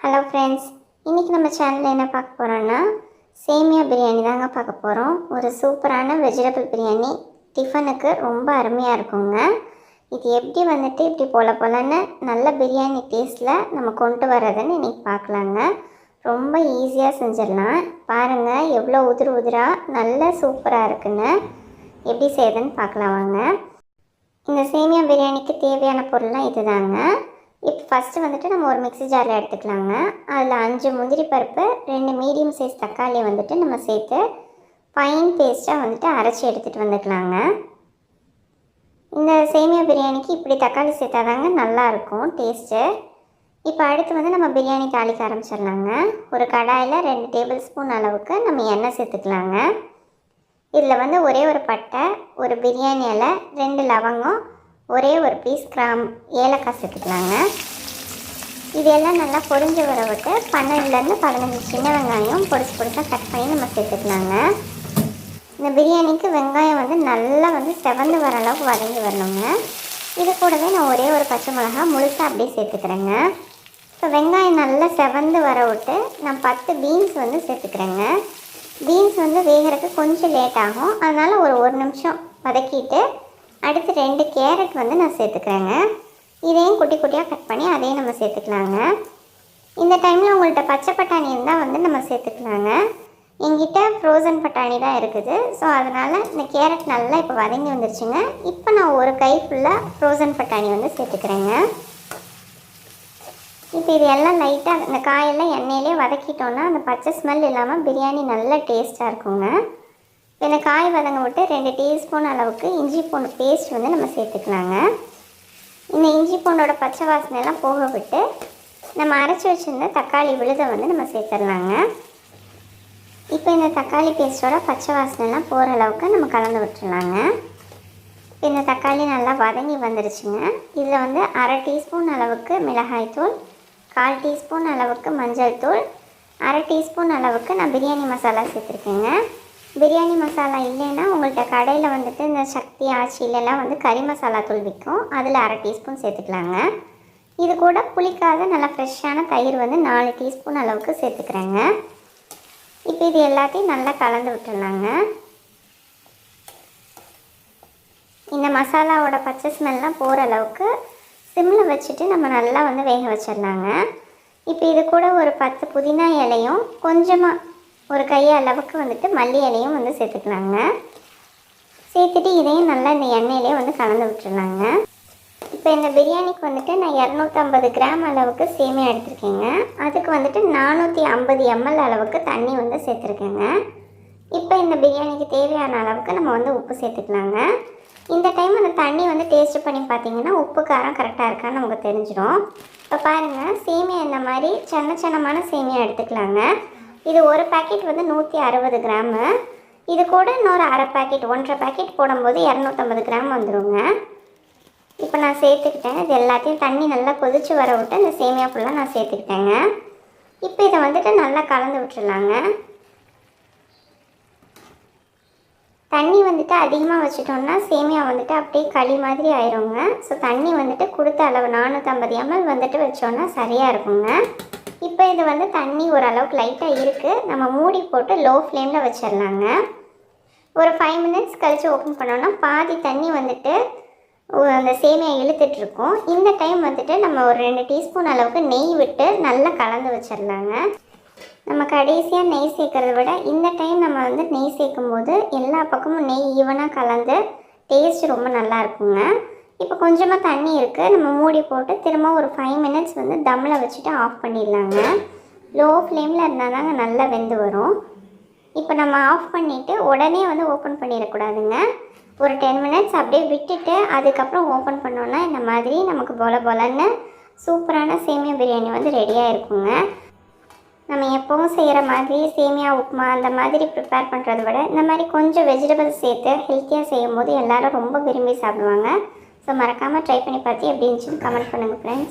Hello friends இன்றைக்கி நம்ம சேனலில் என்ன பார்க்க போகிறோன்னா சேமியா பிரியாணி தாங்க பார்க்க போகிறோம் ஒரு சூப்பரான வெஜிடபிள் பிரியாணி. டிஃபனுக்கு ரொம்ப அருமையாக இருக்குங்க. இது எப்படி வந்துட்டு இப்படி போல போலன்னு நல்ல பிரியாணி டேஸ்ட்டில் நம்ம கொண்டு வர்றதுன்னு இன்றைக்கி பார்க்கலாங்க. ரொம்ப ஈஸியாக செஞ்சிடலாம். பாருங்கள் எவ்வளோ உதிர் உதிராக நல்ல சூப்பராக இருக்குன்னு. எப்படி செய்யுதுன்னு பார்க்கலாம் வாங்க. இந்த சேமியா பிரியாணிக்கு தேவையான பொருள்லாம் இதுதாங்க. இப்போ ஃபஸ்ட்டு வந்துட்டு நம்ம ஒரு மிக்ஸி ஜாரில் எடுத்துக்கலாங்க. அதில் அஞ்சு முந்திரி பருப்பு ரெண்டு மீடியம் சைஸ் தக்காளியை வந்துட்டு நம்ம சேர்த்து ஃபைன் பேஸ்ட்டாக வந்துட்டு அரைச்சி எடுத்துகிட்டு வந்துக்கலாங்க. இந்த சேமியா பிரியாணிக்கு இப்படி தக்காளி சேர்த்தா தாங்க நல்லாயிருக்கும் டேஸ்ட்டு இப்போ அடுத்து வந்து நம்ம பிரியாணி தாளிக்க ஆரம்பிச்சிடலாங்க. ஒரு கடாயில் ரெண்டு டேபிள் ஸ்பூன் அளவுக்கு நம்ம எண்ணெய் சேர்த்துக்கலாங்க. இதில் வந்து ஒரே ஒரு பட்டை ஒரு பிரியாணி இலை ரெண்டு லவங்கம் ஒரே ஒரு பீஸ் கிராம் ஏலக்காய் சேர்த்துக்கலாங்க. இதெல்லாம் நல்லா பொரிஞ்சு வர விட்டு பன்னெண்டுலேருந்து பதினஞ்சு சின்ன வெங்காயம் பொடிச்சு பொடிசாக கட் பண்ணி நம்ம சேர்த்துக்கலாங்க. இந்த பிரியாணிக்கு வெங்காயம் வந்து நல்லா வந்து செவந்து வர அளவுக்கு வதங்கி வரணுங்க. இது கூடவே நான் ஒரே ஒரு பச்சை மிளகா முழுசாக அப்படியே சேர்த்துக்கிறேங்க. இப்போ வெங்காயம் நல்லா செவந்து வர விட்டு நான் பத்து பீன்ஸ் வந்து சேர்த்துக்கிறேங்க. பீன்ஸ் வந்து வேகிறதுக்கு கொஞ்சம் லேட் ஆகும். அதனால் ஒரு ஒரு நிமிஷம் வதக்கிட்டு அடுத்து ரெண்டு கேரட் வந்து நான் சேர்த்துக்கிறேங்க. இதையும் குட்டி குட்டியாக கட் பண்ணி அதையும் நம்ம சேர்த்துக்கலாங்க. இந்த டைமில் உங்கள்கிட்ட பச்சை பட்டாணி இருந்தால் வந்து நம்ம சேர்த்துக்கலாங்க. எங்கிட்ட ஃப்ரோசன் பட்டாணி தான் இருக்குது. ஸோ அதனால் இந்த கேரட் நல்லா இப்போ வதங்கி வந்துருச்சுங்க. இப்போ நான் ஒரு கை ஃபுல்லாக ஃப்ரோசன் பட்டாணி வந்து சேர்த்துக்கிறேங்க. இப்போ இது எல்லாம் லைட்டாக இந்த காயெல்லாம் எண்ணெயிலே வதக்கிட்டோன்னா அந்த பச்சை ஸ்மெல் இல்லாமல் பிரியாணி நல்ல டேஸ்ட்டாக இருக்குங்க. இதில் காய் வதங்க விட்டு ரெண்டு டீஸ்பூன் அளவுக்கு இஞ்சி பூண்டு பேஸ்ட் வந்து நம்ம சேர்த்துக்கலாங்க. இந்த இஞ்சி பூண்டோட பச்சை வாசனையெல்லாம் போக விட்டு நம்ம அரைச்சி வச்சுருந்த தக்காளி விழுதை வந்து நம்ம சேர்த்துடலாங்க. இப்போ இந்த தக்காளி பேஸ்ட்டோட பச்சை வாசனைலாம் போகிற அளவுக்கு நம்ம கலந்து விட்டுருலாங்க இந்த தக்காளி நல்லா வதங்கி வந்துருச்சுங்க. இதில் வந்து அரை டீஸ்பூன் அளவுக்கு மிளகாய்த்தூள் கால் டீஸ்பூன் அளவுக்கு மஞ்சள் தூள் அரை டீஸ்பூன் அளவுக்கு நான் பிரியாணி மசாலா சேர்த்துருக்கேங்க. பிரியாணி மசாலா இல்லைன்னா உங்கள்கிட்ட கடையில் வந்துட்டு இந்த சக்தி ஆச்சிலெல்லாம் வந்து கறி மசாலா தூள் விற்கும். அதில் அரை டீஸ்பூன் சேர்த்துக்கலாங்க. இது கூட புளிக்காத நல்லா ஃப்ரெஷ்ஷான தயிர் வந்து நாலு டீஸ்பூன் அளவுக்கு சேர்த்துக்கிறேங்க. இப்போ இது எல்லாத்தையும் நல்லா கலந்து விட்டுடலாங்க. இந்த மசாலாவோட பச்சை ஸ்மெல்லாம் போகிற அளவுக்கு சிம்மில் வச்சுட்டு நம்ம நல்லா வந்து வேக வச்சிடலாங்க. இப்போ இது கூட ஒரு பத்து புதினா இலையும் கொஞ்சமாக ஒரு கை அளவுக்கு வந்துட்டு மல்லி இலையும் வந்து சேர்த்துக்கலாங்க. சேர்த்துட்டு இதையும் நல்லா இந்த எண்ணெயிலே வந்து கலந்து விட்டுருலாங்க இப்போ இந்த பிரியாணிக்கு வந்துட்டு நான் இரநூத்தம்பது கிராம் அளவுக்கு சேமியா எடுத்திருக்கேங்க. அதுக்கு வந்துட்டு நானூற்றி ஐம்பது எம்எல் அளவுக்கு தண்ணி வந்து சேர்த்துருக்கேங்க. இப்போ இந்த பிரியாணிக்கு தேவையான அளவுக்கு நம்ம வந்து உப்பு சேர்த்துக்கலாங்க. இந்த டைம் அந்த தண்ணி வந்து டேஸ்ட் பண்ணி பார்த்தீங்கன்னா உப்பு காரம் கரெக்டாக இருக்கான்னு நமக்கு தெரிஞ்சிடும் இப்போ பாருங்கள் சேமியா இந்த மாதிரி சின்ன சின்னமான சேமியா எடுத்துக்கலாங்க. இது ஒரு பேக்கெட் வந்து நூற்றி அறுபது கிராமு. இது கூட இன்னொரு அரை பேக்கெட் ஒன்றரை பேக்கெட் போடும்போது இரநூத்தம்பது கிராம் வந்துடுங்க இப்போ நான் சேர்த்துக்கிட்டேன். இது எல்லாத்தையும் தண்ணி நல்லா கொதித்து வர விட்டு இந்த சேமியா ஃபுல்லாக நான் சேர்த்துக்கிட்டேங்க. இப்போ இதை வந்துட்டு நல்லா கலந்து விட்டுருலாங்க தண்ணி வந்துட்டு அதிகமாக வச்சுட்டோம்னா சேமியா வந்துட்டு அப்படியே களி மாதிரி ஆயிருங்க. ஸோ தண்ணி வந்துட்டு கொடுத்த அளவு நானூற்றம்பது எம்எல் வந்துட்டு வச்சோன்னா சரியாக இருக்குங்க. இப்போ இது வந்து தண்ணி ஓரளவுக்கு லைட்டாக இருக்குது நம்ம மூடி போட்டு லோ ஃப்ளேமில் வச்சிடலாங்க. ஒரு ஃபைவ் மினிட்ஸ் கழித்து ஓப்பன் பண்ணோன்னா பாதி தண்ணி வந்துட்டு அந்த சேமியா இழுத்துட்ருக்கோம் இந்த டைம் வந்துட்டு நம்ம ஒரு ரெண்டு டீஸ்பூன் அளவுக்கு நெய் விட்டு நல்லா கலந்து வச்சிடலாங்க. நம்ம கடைசியாக நெய் சேர்க்கறத விட இந்த டைம் நம்ம வந்து நெய் சேர்க்கும் போது எல்லா பக்கமும் நெய் ஈவனாக கலந்து டேஸ்ட் ரொம்ப நல்லா இருக்குங்க. இப்போ கொஞ்சமாக தண்ணி இருக்குது நம்ம மூடி போட்டு திரும்ப ஒரு ஃபைவ் மினிட்ஸ் வந்து தம்மில் வச்சுட்டு ஆஃப் பண்ணிடலாங்க. லோ ஃப்ளேமில் இருந்தால் தாங்க நல்லா வெந்து வரும். இப்போ நம்ம ஆஃப் பண்ணிவிட்டு உடனே வந்து ஓப்பன் பண்ணிடக்கூடாதுங்க. ஒரு டென் மினிட்ஸ் அப்படியே விட்டுட்டு அதுக்கப்புறம் ஓப்பன் பண்ணோன்னா இந்த மாதிரி நமக்கு பொல பொலன்னு சூப்பரான சேமியா பிரியாணி வந்து ரெடியாக இருக்குங்க. நம்ம எப்போவும் செய்கிற மாதிரி சேமியா உப்புமா அந்த மாதிரி ப்ரிப்பேர் பண்ணுறத விட இந்த மாதிரி கொஞ்சம் வெஜிடபிள்ஸ் சேர்த்து ஹெல்த்தியாக செய்யும் போது எல்லோரும் ரொம்ப விரும்பி சாப்பிடுவாங்க. ஸோ மறக்காமல் ட்ரை பண்ணி பார்த்து எப்படி இருந்துச்சுன்னு கமெண்ட் பண்ணுங்கள் ஃப்ரெண்ட்ஸ்